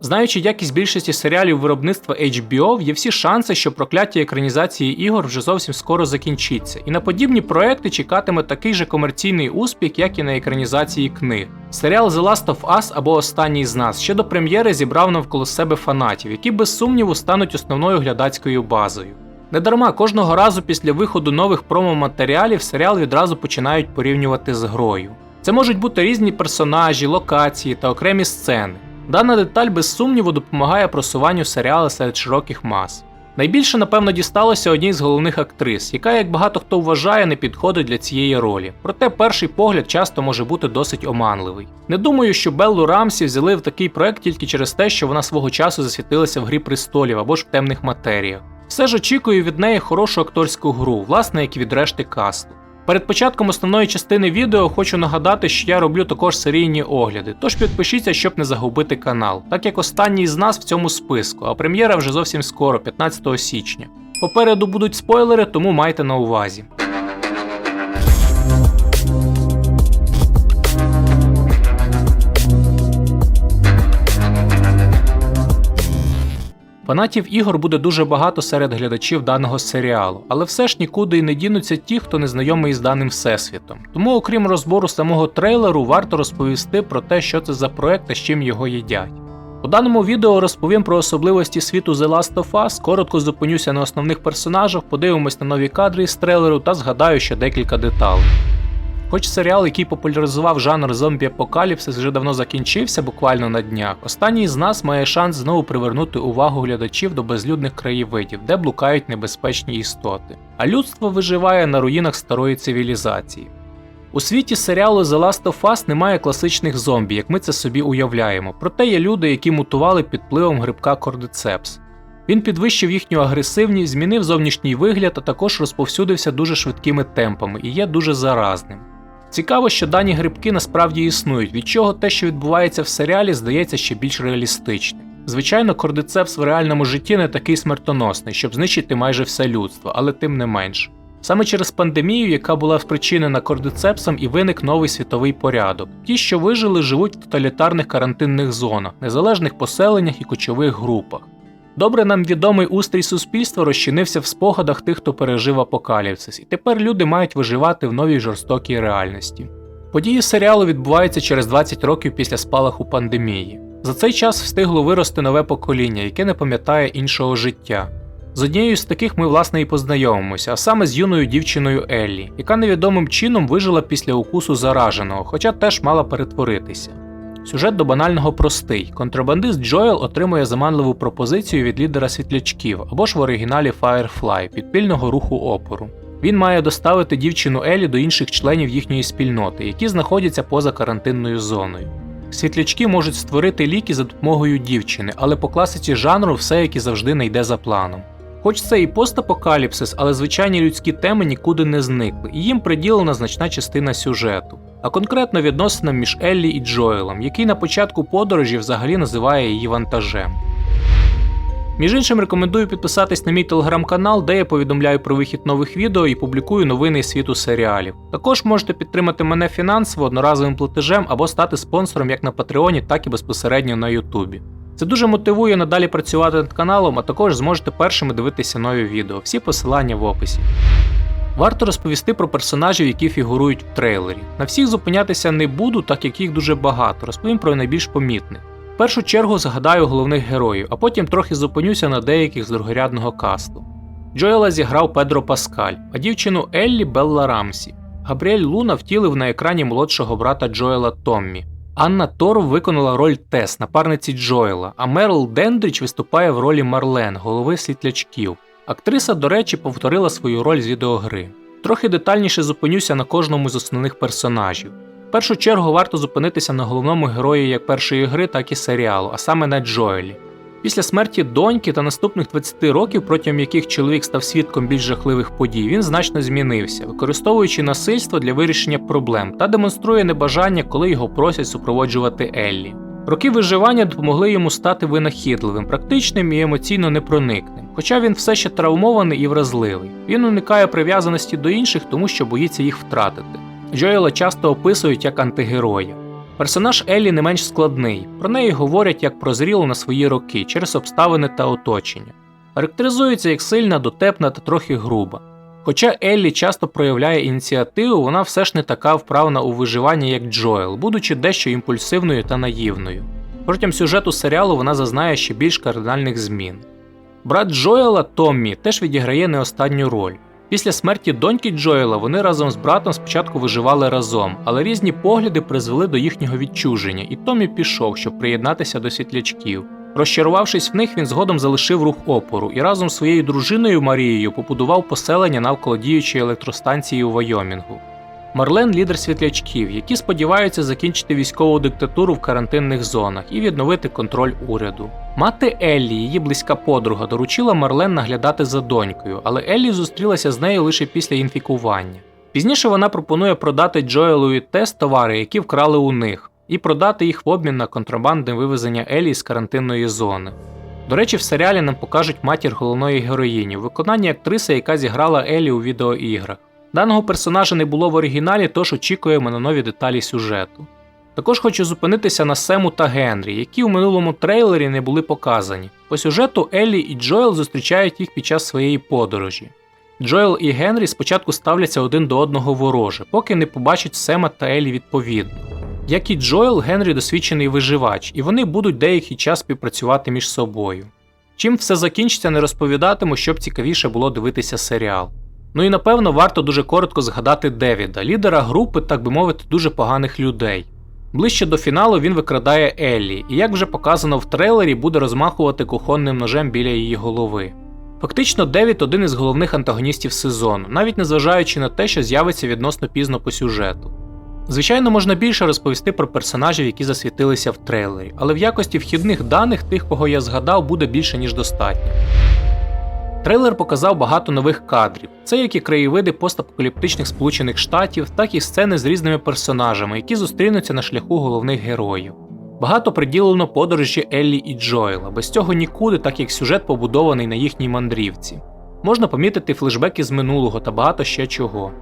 Знаючи якість більшості серіалів виробництва HBO, є всі шанси, що прокляття екранізації ігор вже зовсім скоро закінчиться, і на подібні проекти чекатиме такий же комерційний успіх, як і на екранізації книг. Серіал The Last of Us або Останній з нас ще до прем'єри зібрав навколо себе фанатів, які без сумніву стануть основною глядацькою базою. Недарма кожного разу після виходу нових промо-матеріалів серіал відразу починають порівнювати з грою. Це можуть бути різні персонажі, локації та окремі сцени. Дана деталь без сумніву допомагає просуванню серіалу серед широких мас. Найбільше, напевно, дісталося одній з головних актрис, яка, як багато хто вважає, не підходить для цієї ролі. Проте перший погляд часто може бути досить оманливий. Не думаю, що Беллу Рамсі взяли в такий проект тільки через те, що вона свого часу засвітилася в грі престолів або ж в темних матеріях. Все ж очікую від неї хорошу акторську гру, власне, як і від решти касту. Перед початком основної частини відео хочу нагадати, що я роблю також серійні огляди, тож підпишіться, щоб не загубити канал, так як останній з нас в цьому списку, а прем'єра вже зовсім скоро, 15 січня. Попереду будуть спойлери, тому майте на увазі. Фанатів ігор буде дуже багато серед глядачів даного серіалу, але все ж нікуди й не дінуться ті, хто не знайомий з даним всесвітом. Тому, окрім розбору самого трейлеру, варто розповісти про те, що це за проект та з чим його їдять. У даному відео розповім про особливості світу The Last of Us, коротко зупинюся на основних персонажах, подивимось на нові кадри із трейлеру та згадаю ще декілька деталей. Хоч серіал, який популяризував жанр зомбі-апокаліпсис, вже давно закінчився, буквально на днях, останній з нас має шанс знову привернути увагу глядачів до безлюдних краєвидів, де блукають небезпечні істоти. А людство виживає на руїнах старої цивілізації. У світі серіалу The Last of Us немає класичних зомбі, як ми це собі уявляємо, проте є люди, які мутували під впливом грибка Кордицепс. Він підвищив їхню агресивність, змінив зовнішній вигляд, а також розповсюдився дуже швидкими темпами і є дуже заразним. Цікаво, що дані грибки насправді існують, від чого те, що відбувається в серіалі, здається ще більш реалістичним. Звичайно, кордицепс в реальному житті не такий смертоносний, щоб знищити майже все людство, але тим не менш. Саме через пандемію, яка була спричинена кордицепсом, і виник новий світовий порядок. Ті, що вижили, живуть в тоталітарних карантинних зонах, незалежних поселеннях і кочових групах. Добре нам відомий устрій суспільства розчинився в спогадах тих, хто пережив апокаліпсис, і тепер люди мають виживати в новій жорстокій реальності. Події серіалу відбуваються через 20 років після спалаху пандемії. За цей час встигло вирости нове покоління, яке не пам'ятає іншого життя. З однією з таких ми, власне, і познайомимося, а саме з юною дівчиною Еллі, яка невідомим чином вижила після укусу зараженого, хоча теж мала перетворитися. Сюжет до банального простий. Контрабандист Джоел отримує заманливу пропозицію від лідера світлячків або ж в оригіналі Firefly, підпільного руху опору. Він має доставити дівчину Елі до інших членів їхньої спільноти, які знаходяться поза карантинною зоною. Світлячки можуть створити ліки за допомогою дівчини, але по класиці жанру все як і завжди не йде за планом. Хоч це і постапокаліпсис, але звичайні людські теми нікуди не зникли, і їм приділена значна частина сюжету, а конкретно відносинам між Еллі і Джоелом, який на початку подорожі взагалі називає її вантажем. Між іншим, рекомендую підписатись на мій телеграм-канал, де я повідомляю про вихід нових відео і публікую новини світу серіалів. Також можете підтримати мене фінансово одноразовим платежем або стати спонсором як на Патреоні, так і безпосередньо на Ютубі. Це дуже мотивує надалі працювати над каналом, а також зможете першими дивитися нові відео. Всі посилання в описі. Варто розповісти про персонажів, які фігурують в трейлері. На всіх зупинятися не буду, так як їх дуже багато. Розповім про найбільш помітних. В першу чергу згадаю головних героїв, а потім трохи зупинюся на деяких з другорядного касту. Джоела зіграв Педро Паскаль, а дівчину Еллі Белла Рамсі. Габріель Луна втілив на екрані молодшого брата Джоела Томмі. Анна Тор виконала роль Тес, напарниці Джоела, а Мерл Дендріч виступає в ролі Марлен, голови світлячків. Актриса, до речі, повторила свою роль з відеогри. Трохи детальніше зупинюся на кожному з основних персонажів. В першу чергу варто зупинитися на головному герої як першої гри, так і серіалу, а саме на Джоелі. Після смерті доньки та наступних 20 років, протягом яких чоловік став свідком більш жахливих подій, він значно змінився, використовуючи насильство для вирішення проблем та демонструє небажання, коли його просять супроводжувати Еллі. Роки виживання допомогли йому стати винахідливим, практичним і емоційно непроникним, хоча він все ще травмований і вразливий. Він уникає прив'язаності до інших, тому що боїться їх втратити. Джоела часто описують як антигероя. Персонаж Еллі не менш складний, про неї говорять як про зрілу на свої роки через обставини та оточення. Характеризується як сильна, дотепна та трохи груба. Хоча Еллі часто проявляє ініціативу, вона все ж не така вправна у виживанні, як Джоел, будучи дещо імпульсивною та наївною. Протягом сюжету серіалу вона зазнає ще більш кардинальних змін. Брат Джоела Томмі теж відіграє не останню роль. Після смерті доньки Джоела вони разом з братом спочатку виживали разом, але різні погляди призвели до їхнього відчуження, і Томмі пішов, щоб приєднатися до світлячків. Розчарувавшись в них, він згодом залишив рух опору і разом з своєю дружиною Марією побудував поселення навколо діючої електростанції у Вайомінгу. Марлен лідер світлячків, які сподіваються закінчити військову диктатуру в карантинних зонах і відновити контроль уряду. Мати Еллі, її близька подруга, доручила Марлен наглядати за донькою, але Еллі зустрілася з нею лише після інфікування. Пізніше вона пропонує продати Джоелу і Тес товари, які вкрали у них, і продати їх в обмін на контрабандне вивезення Еллі з карантинної зони. До речі, в серіалі нам покажуть матір головної героїні, в виконанні актриси, яка зіграла Еллі у відеоіграх. Даного персонажа не було в оригіналі, тож очікуємо на нові деталі сюжету. Також хочу зупинитися на Сему та Генрі, які у минулому трейлері не були показані. По сюжету Еллі і Джоел зустрічають їх під час своєї подорожі. Джоел і Генрі спочатку ставляться один до одного вороже, поки не побачать Сема та Еллі відповідно. Як і Джоел, Генрі досвідчений виживач, і вони будуть деякий час співпрацювати між собою. Чим все закінчиться, не розповідатиму, щоб цікавіше було дивитися серіал. Ну і напевно варто дуже коротко згадати Девіда, лідера групи, так би мовити, дуже поганих людей. Ближче до фіналу він викрадає Еллі, і як вже показано в трейлері, буде розмахувати кухонним ножем біля її голови. Фактично, Девід один із головних антагоністів сезону, навіть незважаючи на те, що з'явиться відносно пізно по сюжету. Звичайно, можна більше розповісти про персонажів, які засвітилися в трейлері, але в якості вхідних даних тих, кого я згадав, буде більше ніж достатньо. Трейлер показав багато нових кадрів. Це як і краєвиди постапокаліптичних Сполучених Штатів, так і сцени з різними персонажами, які зустрінуться на шляху головних героїв. Багато приділено подорожі Еллі і Джоела, без цього нікуди, так як сюжет побудований на їхній мандрівці. Можна помітити флешбеки з минулого та багато ще чого.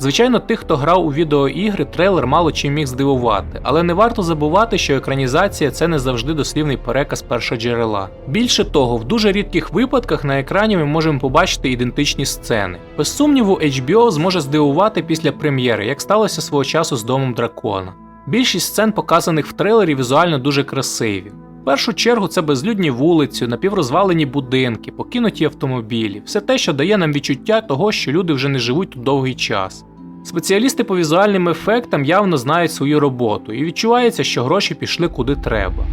Звичайно, тих, хто грав у відеоігри, трейлер мало чим міг здивувати, але не варто забувати, що екранізація це не завжди дослівний переказ першоджерела. Більше того, в дуже рідких випадках на екрані ми можемо побачити ідентичні сцени. Без сумніву, HBO зможе здивувати після прем'єри, як сталося свого часу з домом дракона. Більшість сцен, показаних в трейлері, візуально дуже красиві. В першу чергу це безлюдні вулиці, напіврозвалені будинки, покинуті автомобілі, все те, що дає нам відчуття того, що люди вже не живуть тут довгий час. Спеціалісти по візуальним ефектам явно знають свою роботу, і відчувається, що гроші пішли куди треба.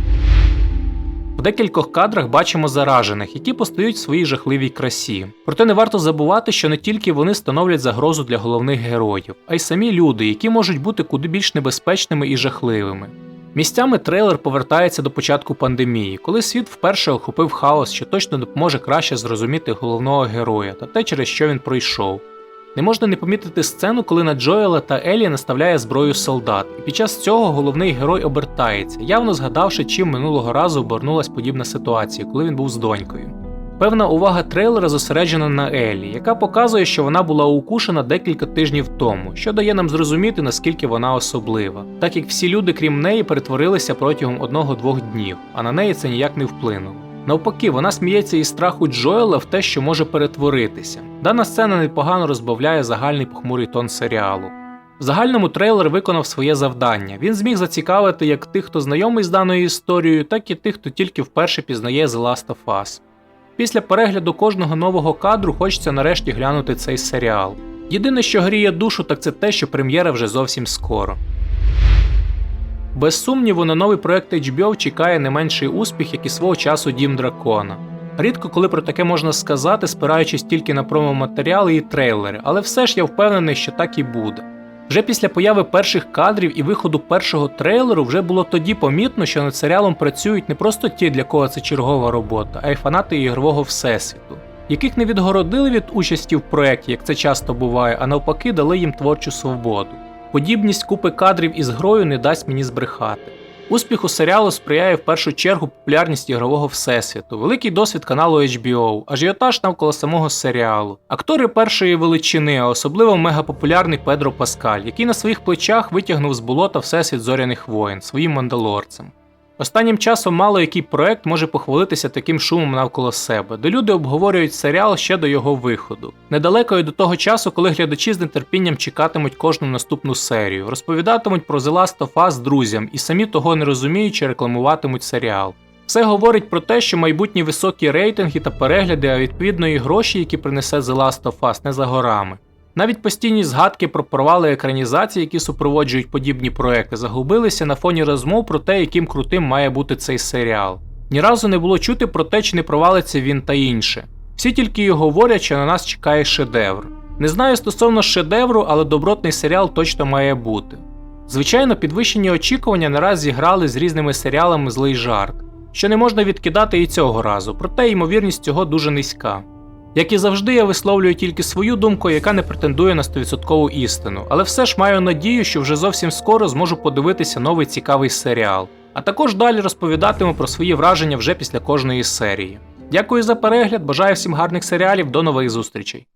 В декількох кадрах бачимо заражених, які постають в своїй жахливій красі. Проте не варто забувати, що не тільки вони становлять загрозу для головних героїв, а й самі люди, які можуть бути куди більш небезпечними і жахливими. Місцями трейлер повертається до початку пандемії, коли світ вперше охопив хаос, що точно допоможе краще зрозуміти головного героя та те, через що він пройшов. Не можна не помітити сцену, коли на Джоела та Елі наставляє зброю солдат, і під час цього головний герой обертається, явно згадавши, чим минулого разу обернулась подібна ситуація, коли він був з донькою. Певна увага трейлера зосереджена на Елі, яка показує, що вона була укушена декілька тижнів тому, що дає нам зрозуміти, наскільки вона особлива, так як всі люди, крім неї, перетворилися протягом одного-двох днів, а на неї це ніяк не вплинуло. Навпаки, вона сміється із страху Джоела в те, що може перетворитися. Дана сцена непогано розбавляє загальний похмурий тон серіалу. В загальному трейлер виконав своє завдання. Він зміг зацікавити як тих, хто знайомий з даною історією, так і тих, хто тільки вперше пізнає The Last of Us. Після перегляду кожного нового кадру хочеться нарешті глянути цей серіал. Єдине, що гріє душу, так це те, що прем'єра вже зовсім скоро. Без сумніву, на новий проект HBO чекає не менший успіх, як і свого часу Дім Дракона. Рідко коли про таке можна сказати, спираючись тільки на промо-матеріали і трейлери, але все ж я впевнений, що так і буде. Вже після появи перших кадрів і виходу першого трейлеру вже було тоді помітно, що над серіалом працюють не просто ті, для кого це чергова робота, а й фанати ігрового всесвіту, яких не відгородили від участі в проєкті, як це часто буває, а навпаки дали їм творчу свободу. Подібність купи кадрів із грою не дасть мені збрехати. Успіху серіалу сприяє в першу чергу популярність ігрового всесвіту, великий досвід каналу HBO, ажіотаж навколо самого серіалу, актори першої величини, а особливо мегапопулярний Педро Паскаль, який на своїх плечах витягнув з болота всесвіт зоряних воїн своїм мандалорцем. Останнім часом мало який проект може похвалитися таким шумом навколо себе, де люди обговорюють серіал ще до його виходу. Недалеко й до того часу, коли глядачі з нетерпінням чекатимуть кожну наступну серію, розповідатимуть про The Last of Us друзям і самі того не розуміючи, рекламуватимуть серіал. Все говорить про те, що майбутні високі рейтинги та перегляди, а відповідно і гроші, які принесе The Last of Us, не за горами. Навіть постійні згадки про провали екранізації, які супроводжують подібні проекти, загубилися на фоні розмов про те, яким крутим має бути цей серіал. Ні разу не було чути про те, чи не провалиться він та інше. Всі тільки й говорять, що на нас чекає шедевр. Не знаю стосовно шедевру, але добротний серіал точно має бути. Звичайно, підвищені очікування не раз зіграли з різними серіалами злий жарт, що не можна відкидати і цього разу, проте ймовірність цього дуже низька. Як і завжди, я висловлюю тільки свою думку, яка не претендує на 100% істину, але все ж маю надію, що вже зовсім скоро зможу подивитися новий цікавий серіал, а також далі розповідатиму про свої враження вже після кожної серії. Дякую за перегляд, бажаю всім гарних серіалів, до нових зустрічей.